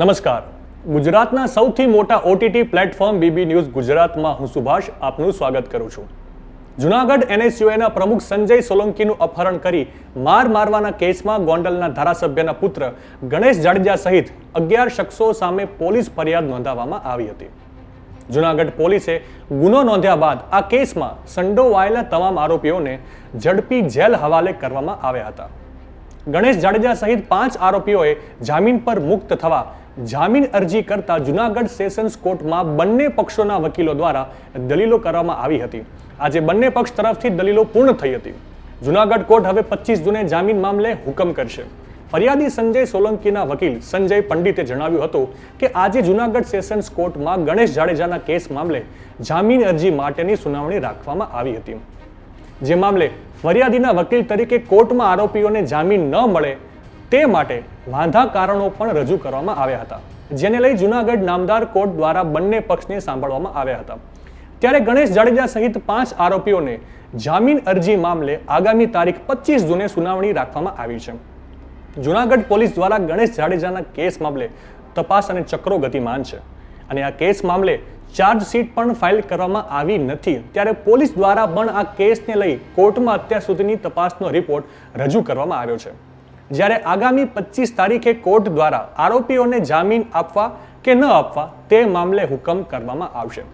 નમસ્કાર. ગુજરાતના સૌથી મોટા ઓટીટી પ્લેટફોર્મ બીબી ન્યૂઝ ગુજરાતમાં હું સુભાષ આપનું સ્વાગત કરું છું. જુનાગઢ એનએસયુએના પ્રમુખ સંજય સોલંકીનું અપહરણ કરી માર મારવાના કેસમાં ગોંડલના ધારાસભ્યના પુત્ર ગણેશ જાડેજા સહિત અગિયાર શખ્સો સામે પોલીસ ફરિયાદ નોંધાવવામાં આવી હતી. જુનાગઢ પોલીસે ગુનો નોંધ્યા બાદ આ કેસમાં સંડોવાયેલા તમામ આરોપીઓને ઝડપી જેલ હવાલે કરવામાં આવ્યા હતા. ગણેશ જાડેજા સહિત પાંચ આરોપીઓએ જામીન પર મુક્ત થવા જામીન અરજી કરતા જુનાગઢ સેશન્સ કોર્ટમાં બંને પક્ષોના વકીલો દ્વારા દલીલો કરવામાં આવી હતી. આજે બંને પક્ષ તરફથી દલીલો પૂર્ણ થઈ હતી. જુનાગઢ કોર્ટ હવે પચીસ જૂને જામીન મામલે હુકમ કરશે. ફરિયાદી સંજય સોલંકીના વકીલ સંજય પંડિતે જણાવ્યું હતું કે આજે જુનાગઢ સેશન્સ કોર્ટમાં ગણેશ જાડેજાના કેસ મામલે જામીન અરજી માટેની સુનાવણી રાખવામાં આવી હતી. જે મામલે ફરિયાદીના વકીલ તરીકે કોર્ટમાં આરોપીઓને જામીન ન મળે તે માટે વાંધા કારણો પણ રજૂ કરવામાં આવ્યા હતા, જેને લઈ જુનાગઢ નામદાર કોર્ટ દ્વારા બંને પક્ષને સાંભળવામાં આવ્યા હતા. ત્યારે ગણેશ જાડેજા સહિત પાંચ આરોપીઓને જામીન અરજી મામલે આગામી તારીખ પચીસ જૂને સુનાવણી રાખવામાં આવી છે. જુનાગઢ પોલીસ દ્વારા ગણેશ જાડેજાના કેસ મામલે તપાસ અને ચક્રો ગતિમાન છે અને આ કેસ મામલે ચાર્જશીટ પણ ફાઇલ કરવામાં આવી નથી, ત્યારે પોલીસ દ્વારા પણ આ કેસને લઈ કોર્ટમાં અત્યાર સુધીની તપાસનો રિપોર્ટ રજૂ કરવામાં આવ્યો છે. જ્યારે આગામી પચીસ તારીખે કોર્ટ દ્વારા આરોપીઓને જામીન આપવા કે ન આપવા તે મામલે હુકમ કરવામાં આવશે.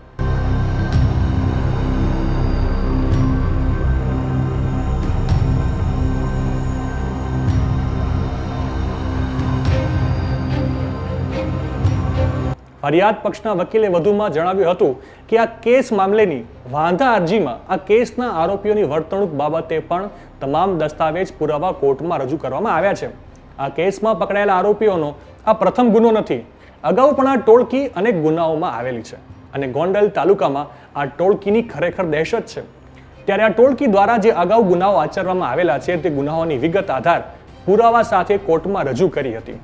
ફરિયાદ પક્ષના વકીલે વધુમાં જણાવ્યું હતું કે આ કેસ મામલેની વાંધા અરજીમાં આ કેસના આરોપીઓની વર્તણૂક બાબતે પણ તમામ દસ્તાવેજ પુરાવા કોર્ટમાં રજૂ કરવામાં આવ્યા છે. આ કેસમાં પકડાયેલા આરોપીઓનો આ પ્રથમ ગુનો નથી, અગાઉ પણ આ ટોળકી અનેક ગુનાઓમાં આવેલી છે અને ગોંડલ તાલુકામાં આ ટોળકીની ખરેખર દહેશત છે. ત્યારે આ ટોળકી દ્વારા જે અગાઉ ગુનાઓ આચરવામાં આવેલા છે તે ગુનાઓની વિગત આધાર પુરાવા સાથે કોર્ટમાં રજૂ કરી હતી.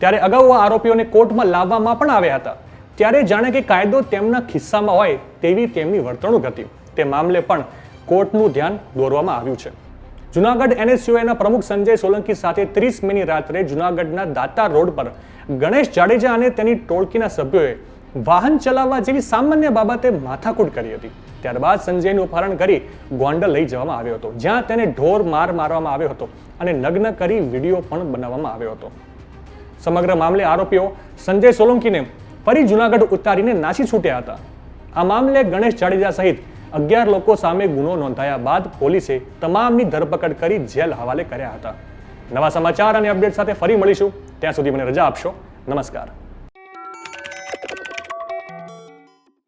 ત્યારે અગાઉ આ આરોપીઓને કોર્ટમાં લાવવામાં પણ આવ્યા હતા. ત્યારે જાણે કે કાયદો તેમના ખિસ્સામાં હોય તેવી તેમની વર્તણૂક હતી. તે મામલે પણ કોર્ટનું ધ્યાન દોરવામાં આવ્યું છે. જુનાગઢ એનએસયુઆઈના પ્રમુખ સંજય સોલંકી સાથે ત્રીસ મેની રાત્રે જુનાગઢના દાતા રોડ પર ગણેશ જાડેજા અને તેની ટોળકીના સભ્યોએ વાહન ચલાવવા જેવી સામાન્ય બાબતે માથાકૂટ કરી હતી. ત્યારબાદ સંજયનું અપહરણ કરી ગોંડલ લઈ જવામાં આવ્યો હતો, જ્યાં તેને ઢોર માર મારવામાં આવ્યો હતો અને નગ્ન કરી વીડિયો પણ બનાવવામાં આવ્યો હતો. સમગ્ર મામલે આરોપીઓ સંજય સોલંકીને ફરી જુનાગઢ ઉતારીને નાસી છૂટ્યા હતા. આ મામલે ગણેશ જાડેજા સહિત અગિયાર લોકો સામે ગુનો નોંધાયા બાદ પોલીસે તમામની ધરપકડ કરી જેલ હવાલે કર્યા હતા. નવા સમાચાર અને અપડેટ સાથે ફરી મળીશું. ત્યાં સુધી મને રજા આપશો. નમસ્કાર.